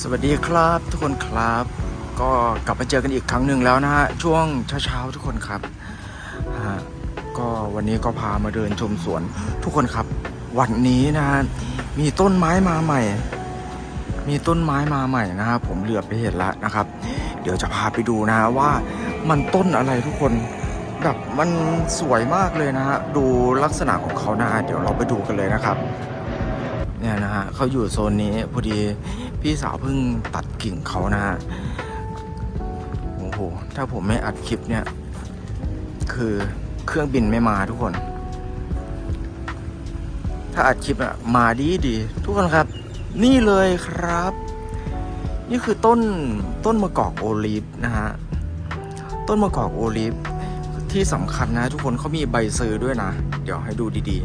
สวัสดีครับทุกคนครับ ก็กลับมาเจอกันอีกครั้งหนึ่งแล้วนะฮะช่วงเช้าๆทุกคนครับฮะก็วันนี้ก็พามาเดินชมสวนทุกคนครับ วันนี้นะฮะมีต้นไม้มาใหม่ มีต้นไม้มาใหม่นะฮะผมเหลือบไปเห็นแล้วนะครับ เดี๋ยวจะพาไปดูนะฮะว่ามันต้นอะไรทุกคนแบบมันสวยมากเลยนะฮะดูลักษณะของเขานะฮะเดี๋ยวเราไปดูกันเลยนะครับเนี่ยนะฮะเขาอยู่โซนนี้พอดี พี่สาวเพิ่งตัดกิ่งเขานะฮะโอ้โห ถ้าผมไม่อัดคลิปเนี่ย คือเครื่องบินไม่มาทุกคน ถ้าอัดคลิปอะมาดีดี ทุกคนครับ นี่เลยครับ นี่คือต้นต้นมะกอกโอลีฟนะฮะ ต้นมะกอกโอลีฟที่สำคัญนะ ทุกคนเขามีใบซื้อด้วยนะ เดี๋ยวให้ดูดี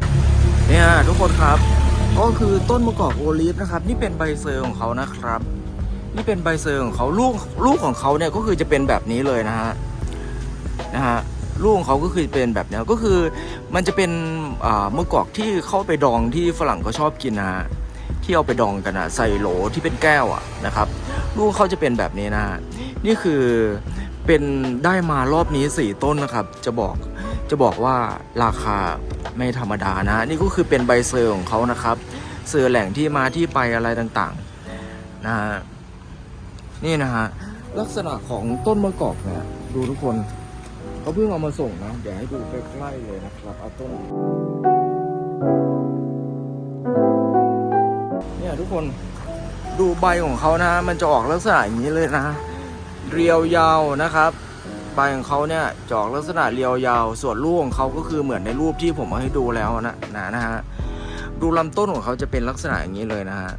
ๆ เนี่ยทุกคนครับ ก็คือต้นมะกอกโอลีฟนะครับนี่เป็นใบเซอร์ของเขานะครับ นี่เป็นใบเซอร์ของเขาลูกลูกของเขาเนี่ยก็คือจะเป็นแบบนี้เลยนะฮะนะฮะลูกของเขาก็คือเป็นแบบนี้ก็คือมันจะเป็นมะกอกที่เข้าไปดองที่ฝรั่งเขาชอบกินนะฮะที่เอาไปดองกันอะใส่โหลที่เป็นแก้วอะนะครับ ลูกเขาจะเป็นแบบนี้นะฮะนี่คือเป็นได้มารอบนี้สี่ต้นนะครับ จะบอก จะบอกว่าราคาไม่ธรรมดานะ นี่ก็คือเป็นใบเซอร์ของเขานะครับ เซอร์แหล่งที่มาที่ไปอะไรต่างๆนะฮะนี่นะฮะลักษณะของต้นมะกอกเนี่ยดูทุกคนเขาเพิ่งเอามาส่งนะเดี๋ยวให้ดูใกล้ๆเลยนะครับเอาต้นเนี่ยทุกคนดูใบของเขานะ มันจะออกลักษณะอย่างนี้เลยนะ เรียวยาวนะครับ ใบของเขาเนี่ยจอกลักษณะเรียวยาว ส่วนลูกของเขาก็คือเหมือนในรูปที่ผมเอาให้ดูแล้วนะนะนะฮะดูลำต้นของเขาจะเป็นลักษณะอย่างนี้เลยนะฮะ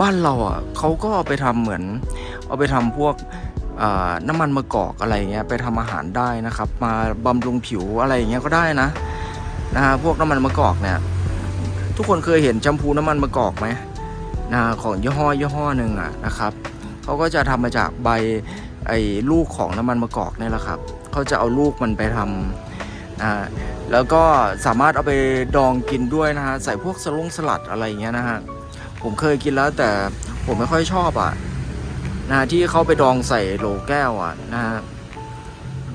บ้านเราอะเขาก็เอาไปทำเหมือน เอาไปทำพวก น้ำมันมะกอกอะไรเงี้ยไปทำอาหารได้นะครับ มาบำรุงผิวอะไรเงี้ยก็ได้นะนะฮะพวกน้ำมันมะกอกเนี่ย ทุกคนเคยเห็นแชมพูน้ำมันมะกอกไหมนะของยี่ห้อยี่ห้อหนึ่งอะนะครับเขาก็จะทำมาจากใบไอ้ลูกของน้ำมันมะกอกเนี่ยแหละครับเขาจะเอาลูกมันไปทำอ่าแล้วก็สามารถเอาไปดองกินด้วยนะฮะใส่พวกสลงสลัดอะไรเงี้ยนะฮะผมเคยกินแล้วแต่ผมไม่ค่อยชอบอะ นะที่เขาไปดองใส่โหลแก้วอะนะฮะ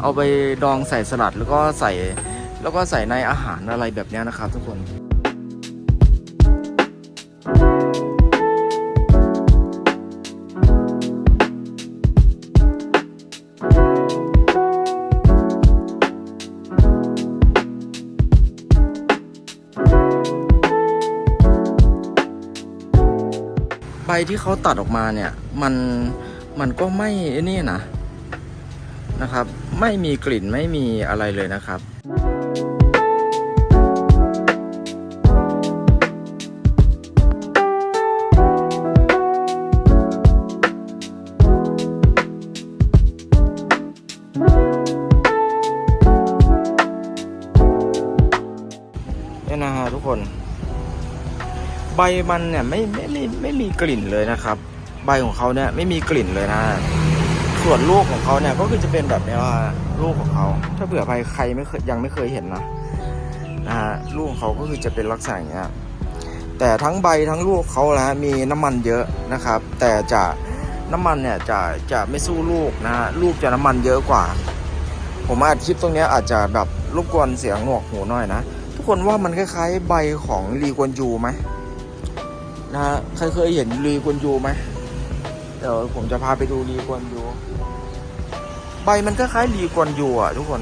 เอาไปดองใส่สลัดแล้วก็ใส่แล้วก็ใส่ในอาหารอะไรแบบนี้นะครับทุกคน ที่เขาตัดออกมาเนี่ย มันมันก็ไม่นี่นะนะครับ ไม่มีกลิ่นไม่มีอะไรเลยนะครับ ใบมันเนี่ยไม่ไม่ไม่ไม่มีกลิ่นเลยนะครับ ใบของเขาเนี่ยไม่มีกลิ่นเลยนะ ส่วนลูกของเขาเนี่ยก็คือจะเป็นแบบนี้ว่าลูกของเขา ถ้าเผื่อใครใครไม่เคยยังไม่เคยเห็นนะนะฮะลูกของเขาก็คือจะเป็นลักษณะอย่างเงี้ยแต่ทั้งใบทั้งลูกเขานะมีน้ำมันเยอะนะครับ แต่จะน้ำมันเนี่ยจะจะไม่สู้ลูกนะฮะลูกจะน้ำมันเยอะกว่า ผมอัดคลิปตรงนี้อาจจะแบบรบกวนเสียงหนวกหูหน่อยนะ ทุกคนว่ามันคล้ายๆใบของลีกวนยูไหม นะฮะใครเคยเห็นลีกวนยูไหมเดี๋ยวผมจะพาไปดูลีกวนยู ใบมันก็คล้ายลีกวนยูอะทุกคน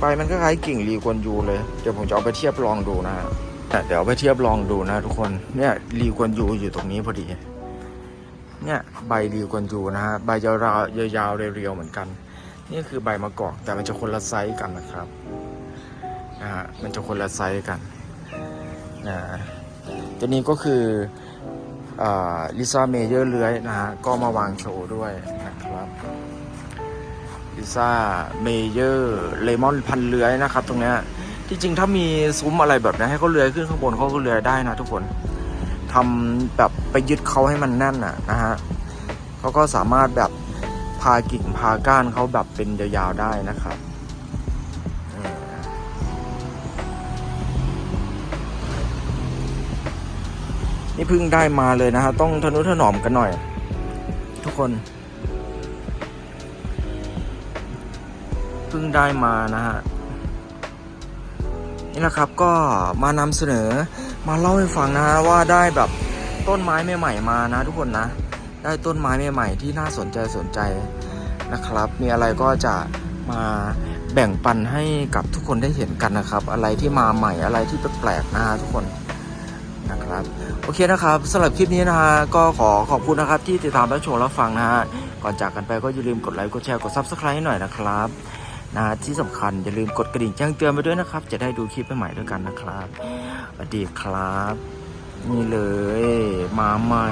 ใบมันก็คล้ายกิ่งลีกวนยูเลย เดี๋ยวผมจะเอาไปเทียบลองดูนะฮะเดี๋ยวไปเทียบลองดูนะทุกคน เนี่ยลีกวนยูอยู่ตรงนี้พอดี เนี่ยใบลีกวนยูนะฮะ ใบยาวๆยาวๆเรียวๆเหมือนกัน นี่คือใบมะกอกแต่มันจะคนละไซส์กันนะครับ นะฮะ มันจะคนละไซส์กัน นะ ตัวนี้ก็คือลิซ่าเมเยอร์เลื้อยนะฮะ ก็มาวางโชว์ด้วยนะครับลิซ่าเมเยอร์เลมอนพันเลื้อยนะครับ ตรงเนี้ยที่จริงถ้ามีซุ้มอะไรแบบนี้ให้เขาเลื้อยขึ้นข้างบนเขาก็เลื้อยได้นะทุกคนทำแบบไปยึดเขาให้มันแน่นอะนะฮะเขาก็สามารถแบบพากิ่งพาก้านเขาแบบเป็นยาวๆได้นะครับ นี่เพิ่งได้มาเลยนะฮะต้องทนุถนอมกันหน่อย ทุกคนเพิ่งได้มานะฮะนี่แหละครับก็มานำเสนอมาเล่าให้ฟังนะฮะว่าได้แบบต้นไม้ใหม่ๆมานะ ทุกคนนะ ได้ต้นไม้ใหม่ๆที่น่าสนใจสนใจนะครับ มีอะไรก็จะมาแบ่งปันให้กับทุกคนได้เห็นกันนะครับ อะไรที่มาใหม่อะไรที่แปลกๆนะฮะทุกคน นะครับ โอเคนะครับสำหรับคลิปนี้นะฮะก็ขอขอบคุณนะครับที่ติดตามรับชมรับฟังนะฮะก่อนจากกันไปก็อย่าลืมกดไลค์กดแชร์กดซับสไครต์ให้หน่อยนะครับนะที่สำคัญอย่าลืมกดกระดิ่งแจ้งเตือนไปด้วยนะครับ จะได้ดูคลิปใหม่ๆด้วยกันนะครับสวัสดีครับ นี่เลย มาใหม่